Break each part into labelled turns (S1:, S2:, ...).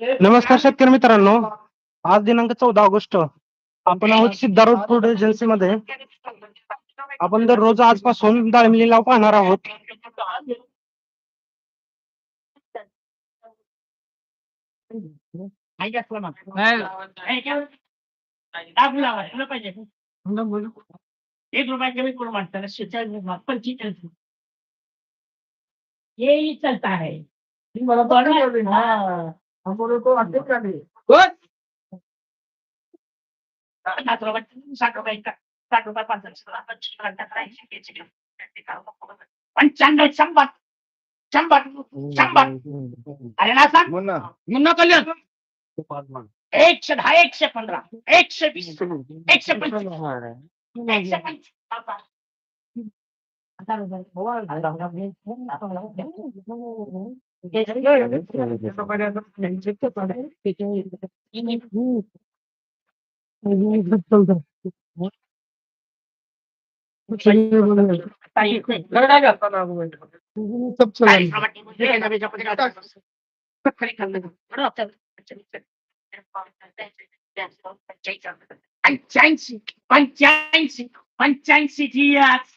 S1: नमस्कार शेतकरी मित्रांनो. आज दिनांक चौदा ऑगस्ट. आपण आहोत सिद्धारूढ फ़ूड एजन्सी मध्ये आपण दररोज आजपासून डाळिंब लिलाव पाहणार आहोत.
S2: एक रुपया कमी वाटतं शेचाळीस पंचेचाळीस यही चलता है. बरं हाँ बोलो तो आते का नहीं सात रुपये साठ रुपये का साठ रुपये शंभर शंभर शंभर अरे ना सांग मुन्ना कल्याण एकशे दहा एकशे पंधरा एकशे वीस एकशे पंचवीस एकशे पंचवीस पंच्याऐंशी पंच्याऐंशी पंच्याऐंशी ची आज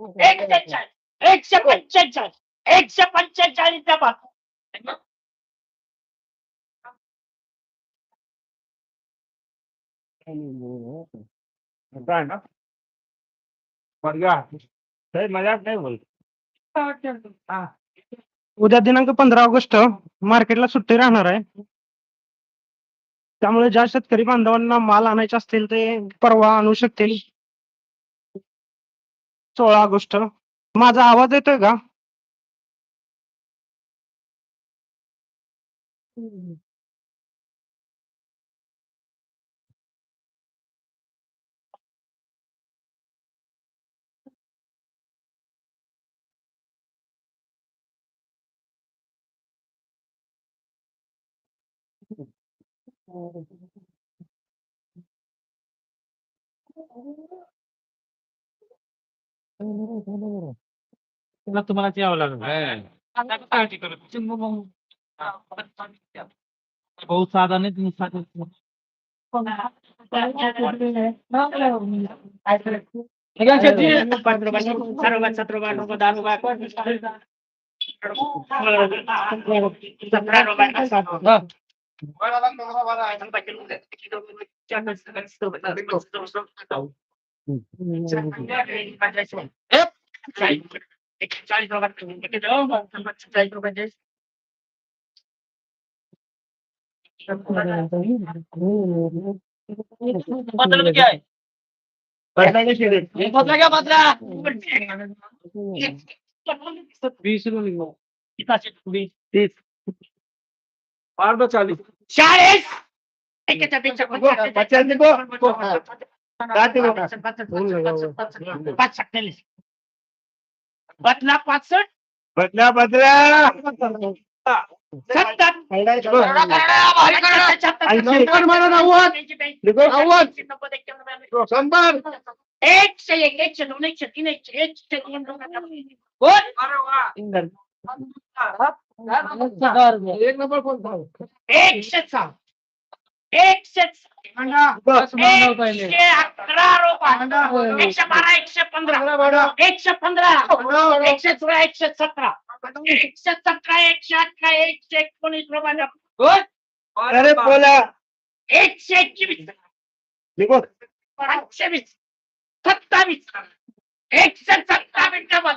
S2: एकशे चाळीस एकशे पंचेचाळीस एकशे पंचेचाळीस
S3: मजाक नाही बोल
S1: उद्या दिनांक पंधरा ऑगस्ट मार्केटला सुट्टी राहणार आहे. त्यामुळे ज्या शेतकरी बांधवांना माल आणायचे असतील ते परवा आणू शकतील. सोळा ऑगस्ट माझा आवाज़ येतोय का?
S3: तुला तुम्हाला यावं लागेल. बहुत साधा नाही तुम्ही साधं
S2: पाच रुपये सहा रुपये सात रुपये आठ रुपये दहा रुपये सतरा रुपये सात रुपये चाळीस एकशे चाळीस रुपये चाळीस रुपये
S3: बदल क्या है
S2: बदला घ्या बदला
S3: बीस रुपये
S2: वीस
S3: तीस अर्धा चालीस
S2: चाळीस एकेच्या पेक्षा
S3: पचास देखो
S2: पाच सत्तावीस बदला पासष्ट
S3: बदला बदला
S2: सत्तर
S3: शंभर
S2: एकशे एक एकशे दोन एकशे तीन एकशे एकशे दोन बोल
S3: एक नंबर फ़ोन
S2: एकशे सहा एकशे एकशे अकरा एकशे बारा एकशे पंधरा एकशे पंधरा एकशे सोळा एकशे सतरा एकशे सतरा एकशे अठरा एकशे एकोणीस
S3: अरे
S2: एकशे एकवीस
S3: देखो
S2: वीस सत्तावीस एकशे सत्तावीस डबल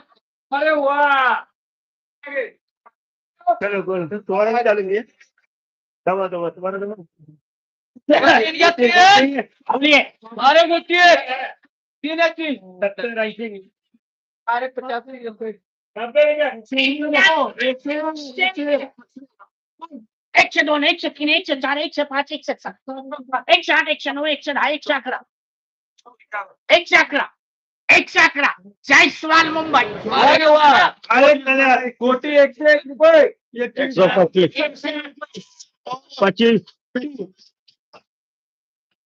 S3: अरे वाह चलो बोल तुम्हारा क्या चालू है दबा
S2: आपली आहे.
S3: अरे गोष्टी तीन आहे तीन सत्तर ऐंशी अरे पचास
S2: एकशे दोन एकशे तीन एकशे चार एकशे पाच एकशे सात एकशे आठ एकशे नऊ एकशे दहा एकशे अकरा एकशे अकरा एकशे अकरा जयस्वाल मुंबई
S3: अरे एक रुपये एकशे पच्चीस पच्चीस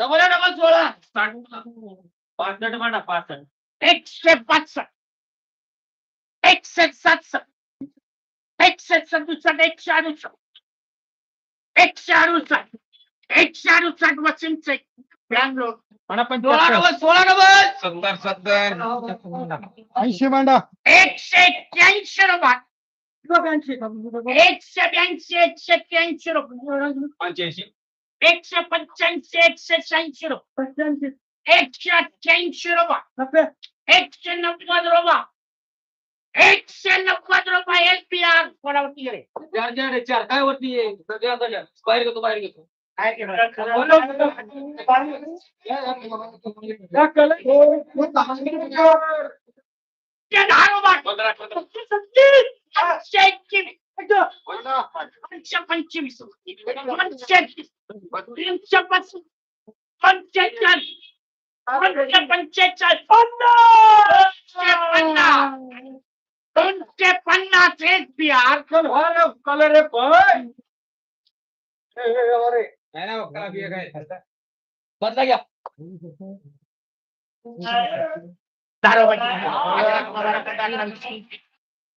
S3: डबल डबल सोळा पासष्ट म्हणा पासष्ट
S2: एकशे पासष्ट एकशे सातसष्ट एकशे सदुसष्ट एकशे अडुसष्ट एकशे अडुसष्ट एकशे अडुसष्ट वसिंगचे बँगलोर
S3: म्हणा पण सोळा डबल सोळा डबल
S4: सत्तर सत्तर
S3: ऐंशी मांडा
S2: एकशे एक्क्याऐंशी रुपये एकशे ब्याऐंशी एकशे एक्क्याऐंशी रुपये
S3: पंच्याऐंशी
S2: एकशे पंच्याऐंशी एकशे शहाऐंशी रुपये एकशे अठ्ठ्याऐंशी रुपये। एकशे नव्वद रुपये। एकशे नव्वद रुपये एल पी आर कोणावरती गेले
S3: चार चार चार। काय वरती आहे? सगळ्या सगळ्या. बाहेर घेतो बाहेर घेतो।
S2: दहा रुपये.
S3: पंधरा पंधरा
S2: एकशे एकवीस पंचशे पंचवीस पंचवीस तीनशे पस्तीस पंचेचाळीस दोनशे पंचेचाळीस दोनशे पन्नास दोनशे पन्नास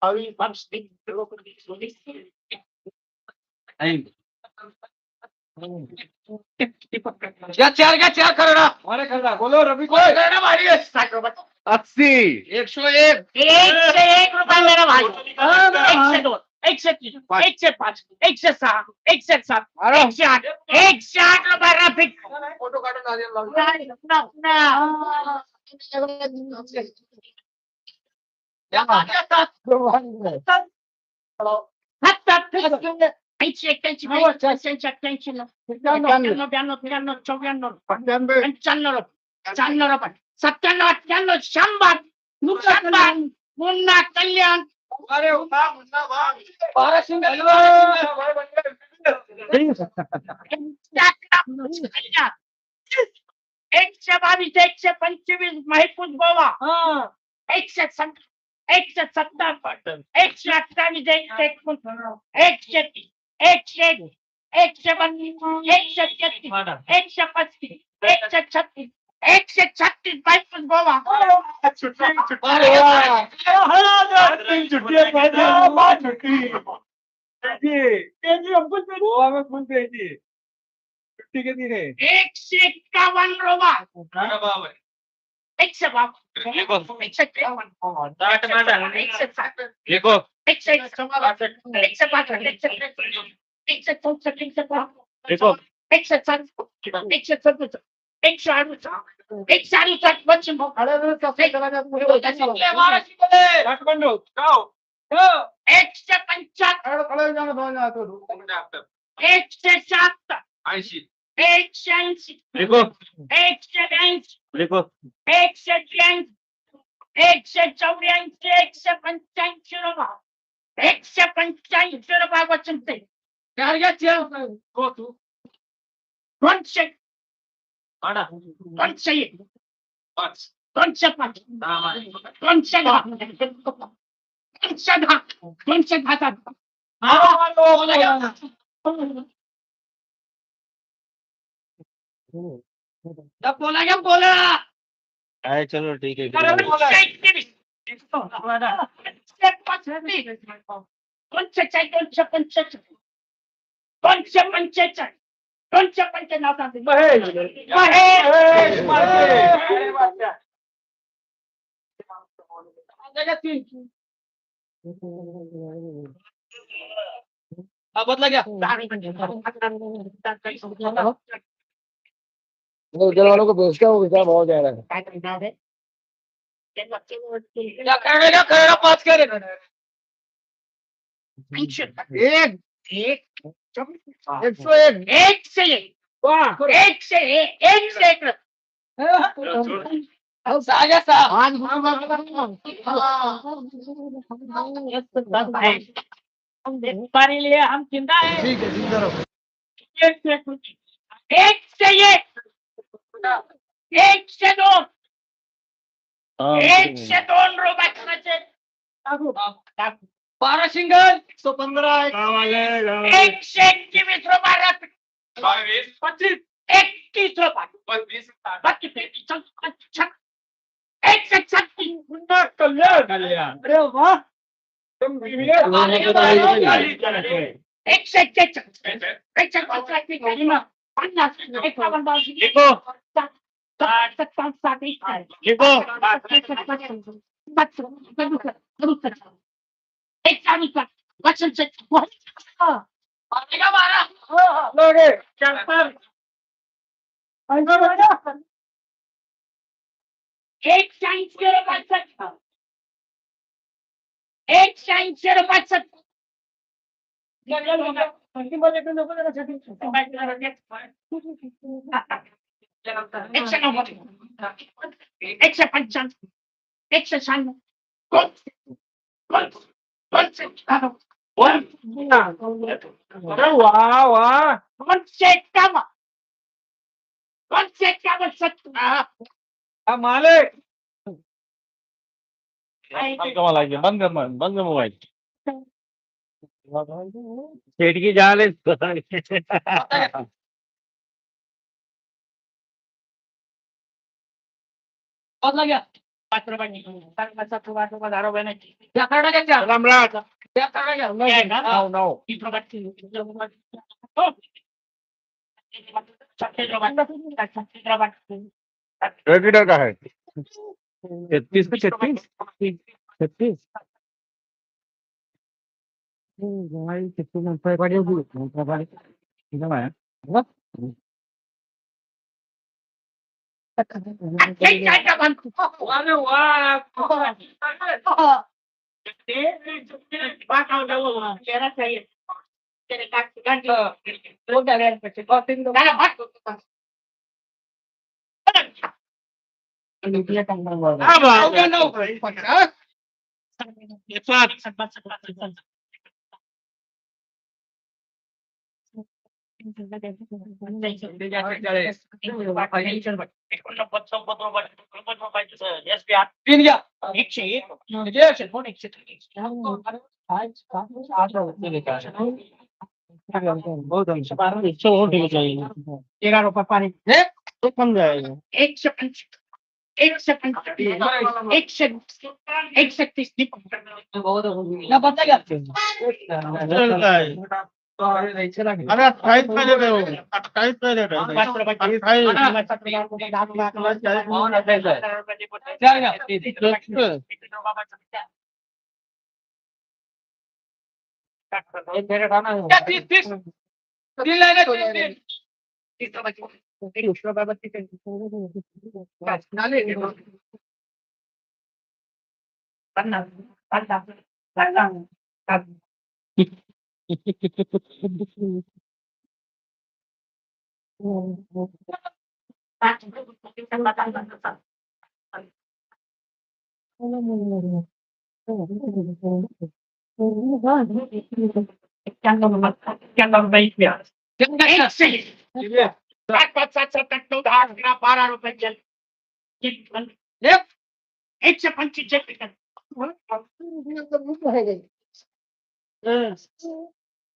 S2: एस बी आर
S3: कलर आहे पण बदला घ्या घ्या चार घ्या चार करा अरे खरं बोलो रवी कोण करा भारी आहे.
S2: साठ रुपये
S4: अस्सी। एकशे एक।
S2: एकशे एक रुपये मेरा भाई। एकशे दोन एकशे तीन एकशे पाच एकशे सहा एकशे सात एकशे आठ एकशे आठ रुपये रफिक
S3: फ़ोटो.
S2: ऐंशी एक्क्याऐंशी पंच्याऐंशी अठ्ठ्याऐंशी ब्याण्णव ब्याण्णव त्र्याण्णव चौऱ्याण्णव पंच्याण्णव पंच्याण्णव रुपये सत्त्याण्णव अठ्ठ्याण्णव शंभर शंभर पुन्हा कल्याण
S3: अरे
S2: एकशे बावीस एकशे पंचवीस महफूज गोवा एकशे सत एकशे सत्तर एकशे अठ्ठावीस एकशे एकशे एकशे बत्तीस एकशे तेहतीस एकशे पस्तीस एकशे छत्तीस। एकशे छत्तीस। बावीस गोवा।
S3: छुट्टी है। कितनी है
S2: एकशे एक्कावन्न रोबा
S3: Except
S2: one. Except one. Except
S4: ऐंशी लिखो
S2: एकशे ब्याऐंशी
S4: लिखो
S2: एकशे त्र्याऐंशी एकशे चौऱ्याऐंशी एकशे पंच्याऐंशी रुपये एकशे पंच्याऐंशी रुपये वचन ते
S3: हो तू
S2: दोनशे दोनशे एक दोनशे पाच दोनशे दहा दोनशे दहा दोनशे दहा बोला घ्या बोला।
S4: आहे चलो ठीक आहे
S2: दोनशे एकवीस दोनशे
S3: हा बदला घ्या
S5: नौजवानों को बेचता हूँ? बेचा बहुत जा रहा है?
S3: या करेगा करेगा पाच करे
S2: एक एक
S5: एक सौ एक।
S2: एक से एक। एक से एक। एक से एक।
S3: साजा सा।
S2: हमारे लिए हम ज़िंदा है।
S5: ठीक है ज़िंदा रहो
S2: एक से एक। एक से एक एक से दोन रुपये खर्चे
S3: बारा सिंगल सौ पंधरा
S2: एकशे एकवीस रुपये
S4: बावीस
S2: पच्चीस एकतीस रुपये बत्तीस छत्तीस एकशे छत्तीस
S3: कल्याण अरे वाह तुम
S2: एकशे एक्केचाळीस एकशे पंचाळीस एक ऐंशी रुपयाचं एक ऐंशी रुपयाचं एकशे नव्वद एकशे पंच्याण्णव एकशे शहाण्णव दोनशे
S3: अरे वाह वाह।
S2: दोनशे एक्कावन्न दोनशे एक्कावन्न सत्तर
S3: माले
S4: बंद बंद कर
S3: बदला घ्या
S2: पाच सात रुपये आठ रुपये दहा रुपये रामराज
S3: त्या
S2: तीस तीस हो. छत्तीस
S4: का है। छत्तीस का छत्तीस? छत्तीस? भाई छत्तीस रुपये पड़े
S2: एक जायचं बंद.
S3: अरे वाह
S2: तेरा चाहिए तेरे काट काट
S3: वो क्या है कॉफ़ी दो
S2: ना बात
S3: तीन घ्या
S2: एकशे एक
S3: म्हणजे एकशे दोन एकशे
S2: तेरा रुपये पाणी
S1: तो कम जाएगा
S2: एकशे पंचवीस एकशे पंचवीस एकशे एकशे तीस
S3: ना क्या? अरे अट्ठाईस में दे रहे हो अट्ठाईस में दे रहे हो
S2: पाच रुपये
S3: अट्ठाईस क्या तीस तीस तीन लाइनें तीस तीस
S2: पन्नास पन्नास पन्नास एकशे सात पाच सात सात आठ नऊ दहा अकरा बारा रुपये पंचवीस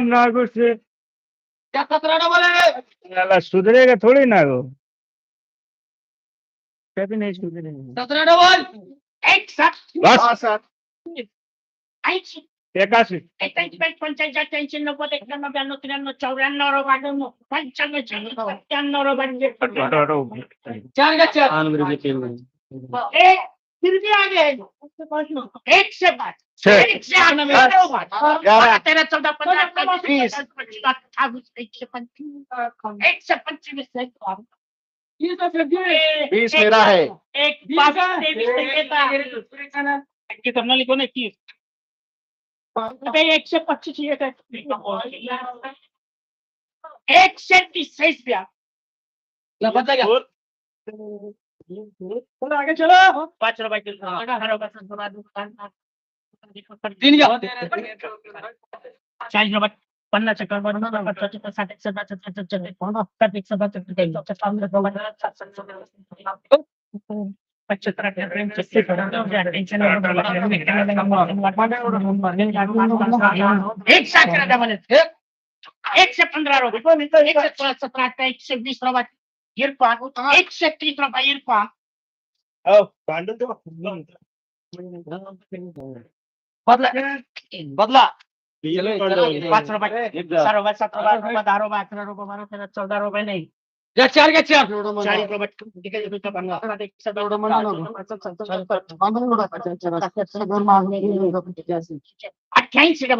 S4: नागो से
S3: क्या सत्रह
S4: सुधरेगा थोड़ी ना वो कभी नहीं सुधरेगा
S3: सत्रह डबल
S2: एकसष्ट.
S4: बस
S2: शहाण्णव सत्त्याण्णव ब्याण्णव
S3: चार का चार
S2: एक फिर भी आगे है एक से पाँच एक से तेरह चौदह पंद्रह सोलह बीस अट्ठाईस एक से पच्चीस एक से पच्चीस से
S3: ये तो फिर भी
S2: बीस
S5: मेरा है
S2: एक तेईस से की लिखो ना इक्कीस एक से पच्चीस ये का एक से तीस से
S3: क्या पता क्या
S2: चलो आगे चलो पाँच रुपए किलो अठारह रुपए से थोड़ा दुकान
S3: तीन क्या
S2: चाळीस रुपये पन्नास चक्कर पन्नास पचास चक्कर साठ एकशे पाच चक्कर चक्कर साठ एकशे पाच चक्कर पचहत्तर एक साथ डबल एक से पंद्रह रुपये एक से सत्रह एक से बीस रुपये इरफान एक से तीस इरफान।
S3: बदला बदला।
S2: पाच रुपये सहा रुपये सात रुपये आठ रुपये दहा रुपये अकरा रुपये बारा तेरा चौदा रुपये नाही।
S3: या चार का चार
S2: चाळीस ठीक आहे, पन्नास. अठ्ठ्याऐंशी
S5: शांत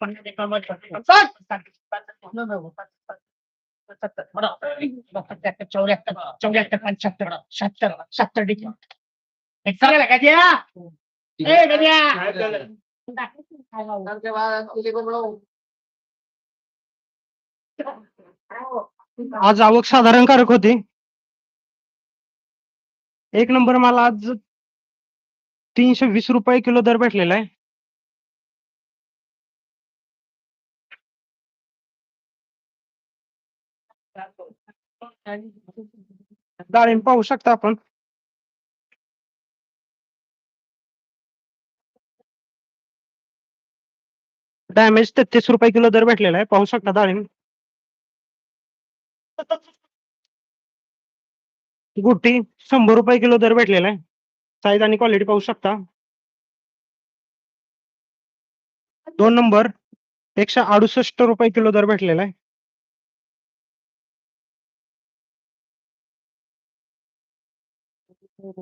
S2: पन्नास एकावन्न सत्तर, चौऱ्याहत्तर चौऱ्याहत्तर पंच्याहत्तर शहात्तर सत्तर डिग्री ए
S5: के बाद
S1: आज आवक साधारण कारक होती. एक नंबर मला आज तीनशे वीस रुपये किलो दर भेटलेला आहे. डाळिंब पाहू शकता आपण. डॅमेज तेहतीस रुपये किलो दर भेटलेला आहे. पाहू शकता डाळिंब गुट्टी शंभर रुपये किलो दर भेटलेला आहे. साईज आणि क्वालिटी पाहू शकता. दोन नंबर एकशे अडुसष्ट रुपये किलो दर भेटलेला आहे.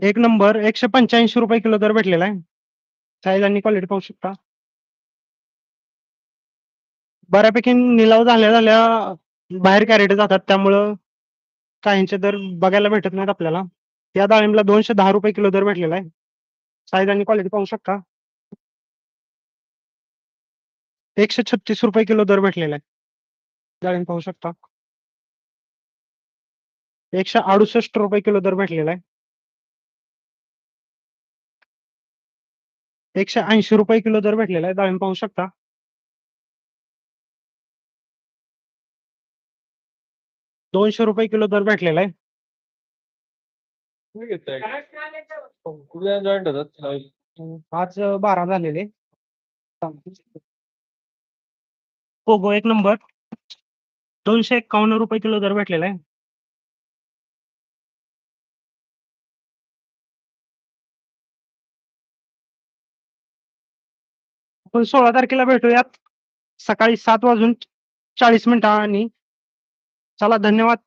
S1: एक नंबर एकशे पंच्याऐंशी रुपये किलो दर भेटलेला आहे. साईज आणि क्वालिटी पाहू शकता. बऱ्यापैकी निलाव झाल्या झाल्या बाहेर कॅरेट जातात. त्यामुळं काहींचे दर बघायला भेटत नाहीत आपल्याला. या डाळिंबला दोनशे दहा रुपये किलो दर भेटलेला आहे. साईज आणि क्वालिटी पाहू शकता. एकशे छत्तीस रुपये किलो दर भेटलेला आहे. डाळिंब पाहू शकता. एकशे अडुसष्ट रुपये किलो दर भेटलेला आहे. एकशे ऐंशी रुपये किलो दर भेटलेला आहे. डाळिंब पाहू शकता. दोनशे रुपये किलो दर भेटलेला आहे.
S3: जॉईंट होतात
S1: आज बारा झालेले. पोगो एक नंबर दोनशे एक्कावन्न रुपये किलो दर भेटलेला आहे. आपण सोळा तारखेला भेटूयात. सकाळी सात वाजून चाळीस मिनिटांनी. चला धन्यवाद.